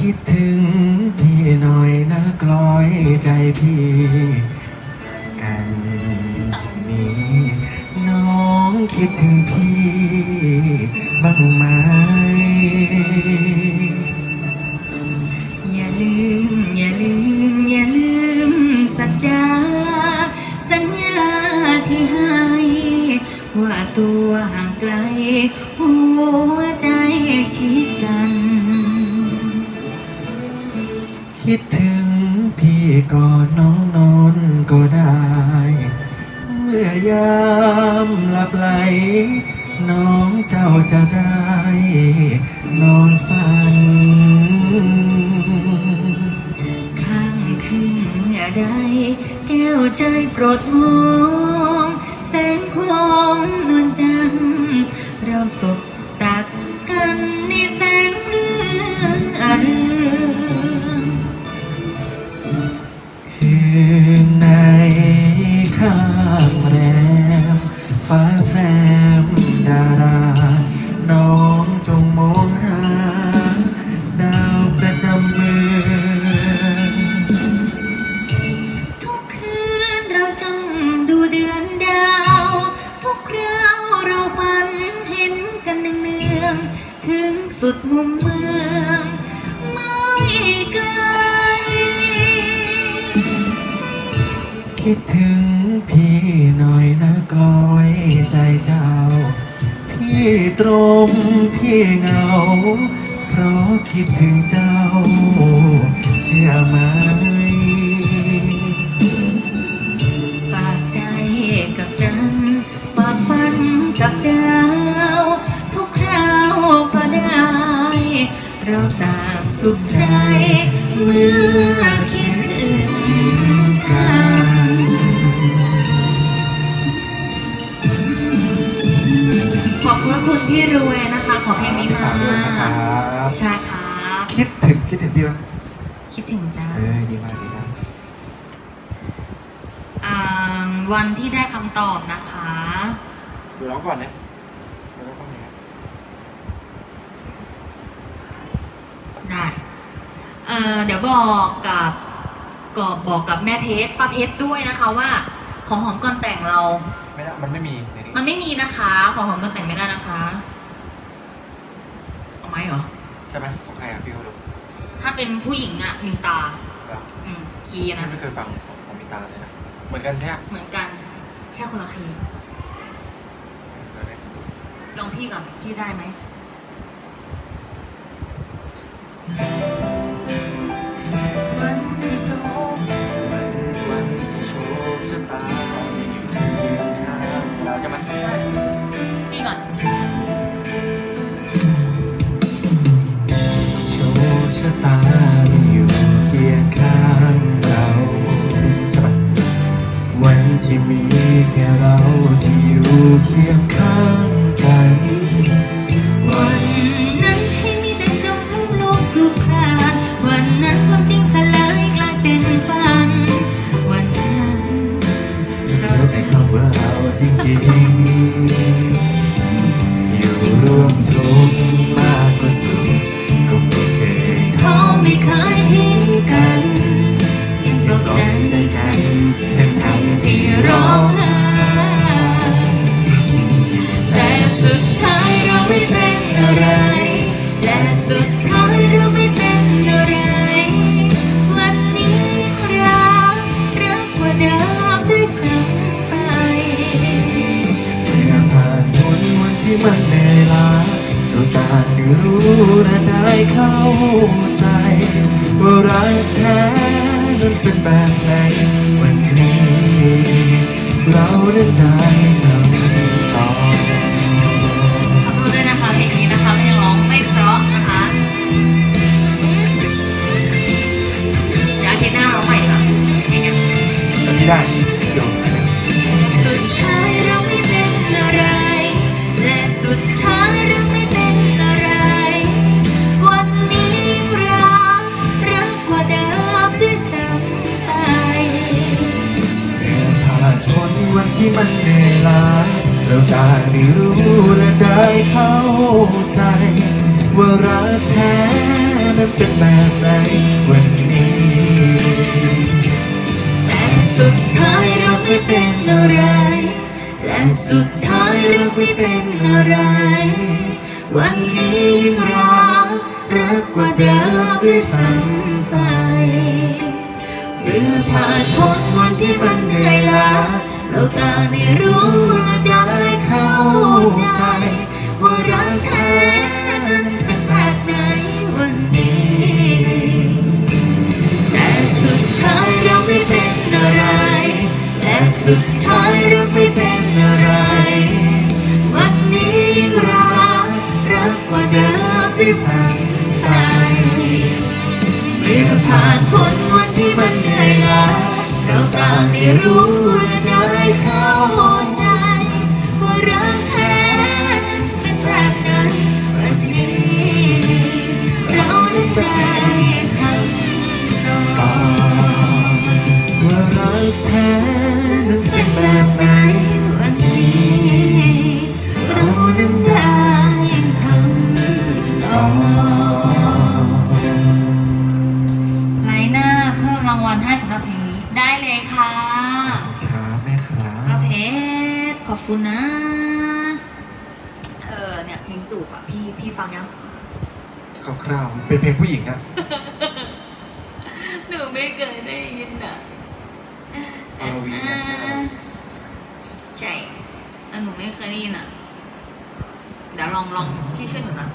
คิดถึงพี่หน่อยนะกลอยใจพี่กันนี้น้องคิดถึงพี่บ้างไหมอย่าลืมอย่าลืมอย่าลืมสัจจาสัญญาที่ให้ว่าตัวห่างไกลหัวใจชิ คิดถึงพี่ก่อนน้องนอนก็ได้ เมื่อยามหลับไหล น้องเจ้าจะได้ นอนฝันข้างขึ้นเมื่อใดแก้วใจโปรดมองแสงของนวลจันทร์เราสบตักกัน ถึงสุดมุมเมืองไม่ไกล คิดถึงพี่หน่อยนะกลอยใจเจ้า พี่ตรมพี่เหงา เพราะคิดถึงเจ้า เชื่อไหมฝากใจกับจันฝากฝันกับดา เราต่างสุขใจเมื่อคิดถึงกันขอบพระคุณพี่รวยนะคะ ขอเพลงนี้มาฝากด้วยนะครับใช่ครับคิดถึงคิดถึงพี่ไหมคิดถึงจ้าเออดีมากดีมากอ่าวันที่ได้คำตอบนะคะ ดูร้องก่อนนะดูร้องก่อนนะ ได้เอ่อเดี๋ยวบอกกับก็บอกกับแม่เพชรป้าเพชรด้วยนะคะว่าของหอมก่อนแต่งเรา ไม่ได้มันไม่มีในนี้มันไม่มีนะคะ ของหอมก่อนแต่งไม่ได้นะคะเอาไหมเหรอใช่ไหมของใครอะพี่เขาดูถ้าเป็นผู้หญิงอะมินตาแล้วอืมคีย์พี่นะไม่เคยฟังของของมิตาเลยนะเหมือนกันแท้เหมือนกัน แค่คนละคีย์ลองพี่ก่อนพี่ได้ไหมวัน ที่สองวันวันที่โชคชะตาไม่อยู่เคียงข้างเราจะมานี่ก่อนโชคชะตาไม่อยู่เคียงข้างเราใช่ปะวันที่มีแค่เราที่อยู่เคียงข้าง รู้และได้เข้าใจ ว่ารักแท้นั้นเป็นแบบไหนวันนี้ เราได้ได้ ที่มันเหนื่อยล้าเราต่างได้รู้และได้เข้าใจ ว่ารักแท้นั้นเป็นแบบไหนวันนี้แต่สุดท้ายเราไม่เป็นอะไรและสุดท้ายเราไม่เป็นอะไร วันนี้ยิ่งรักรักกว่าเดิมด้วยซ้ำไปเมื่อผ่านพ้นวันที่มันเหนื่อยล้า เราต่างได้รู้และได้เข้าใจ ว่ารักแท้นั้นเป็นแบบไหนวันนี้ แต่สุดท้ายเราไม่เป็นอะไร และสุดท้ายเราไม่เป็นอะไร วันนี้ยิ่งรักรักกว่าเดิมด้วยซ้ำไปเมื่อผ่านพ้นวันที่มันเหนื่อยล้าเราต่างได้รู้ วันนี้เรานั้นได้คำตอบไลน่าเพิ่มรางวัลให้สำหรับเพลงนี้ได้เลยค่ะครับแม่ครับป้าเพชรขอบคุณนะ เออเนี่ยเพลงจูบอะพี่พี่ฟังยัง คร่าวๆเป็นเพลงผู้หญิงอะหนูไม่เคยได้ยินอะเอาวีนะ ใช่แต่หนูไม่เคยได้ยินอะ เดี๋ยวลองลองพี่ช่วยหนูนะ